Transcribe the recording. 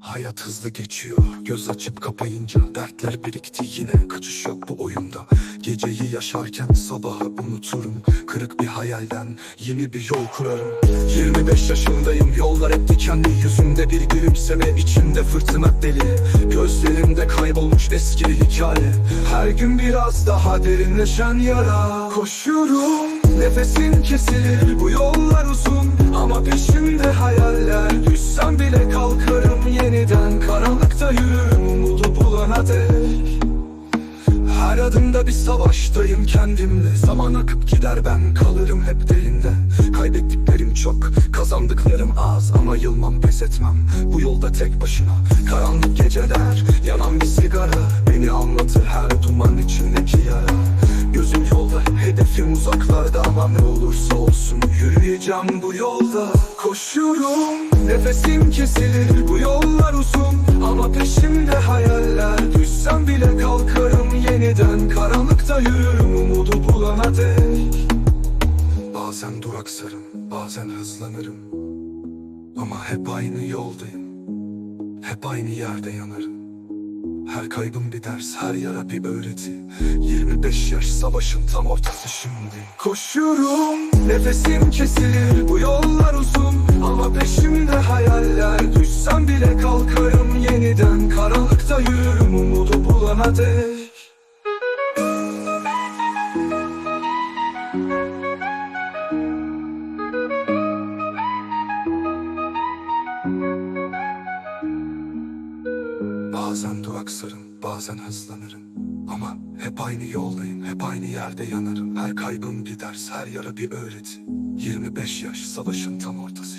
Hayat hızlı geçiyor. Göz açıp kapayınca Dertler birikti yine. Kaçış yok bu oyunda. Geceyi yaşarken sabahı unuturum. Kırık bir hayalden Yeni bir yol kurarım. 25 yaşındayım. Yollar hep dikenli. Yüzümde bir gülümseme içinde fırtına deli. Gözlerimde kaybolmuş eski hikaye. Her gün biraz daha derinleşen yara. Koşuyorum. Nefesim kesilir. Bu yollar uzun her adımda bir savaştayım kendimle. Zaman akıp gider ben kalırım hep derinde. Kaybettiklerim çok, kazandıklarım az Ama yılmam pes etmem. Bu yolda tek başına Karanlık geceler, yanan bir sigara. Beni anlatır her duman içindeki yara. Gözüm yolda, hedefim uzaklarda Ama ne olursa olsun yürüyeceğim bu yolda. Koşuyorum, nefesim kesilir Bu yollar uzun ama peşimde hayaller dek Bazen duraksarım, bazen hızlanırım. Ama hep aynı yoldayım. Hep aynı yerde yanarım. Her kaybım bir ders, her yara bir öğreti. 25 yaş savaşın tam ortası şimdi. Koşuyorum, nefesim kesilir Bu yollar uzun. Ama peşimde hayaller Düşsem bile kalkarım yeniden. Karanlıkta yürürüm umudu bulana dek Bazen duraksarım, bazen hızlanırım. Ama hep aynı yoldayım, hep aynı yerde yanarım. Her kaybım bir ders, her yara bir öğreti 25 yaş, savaşın tam ortası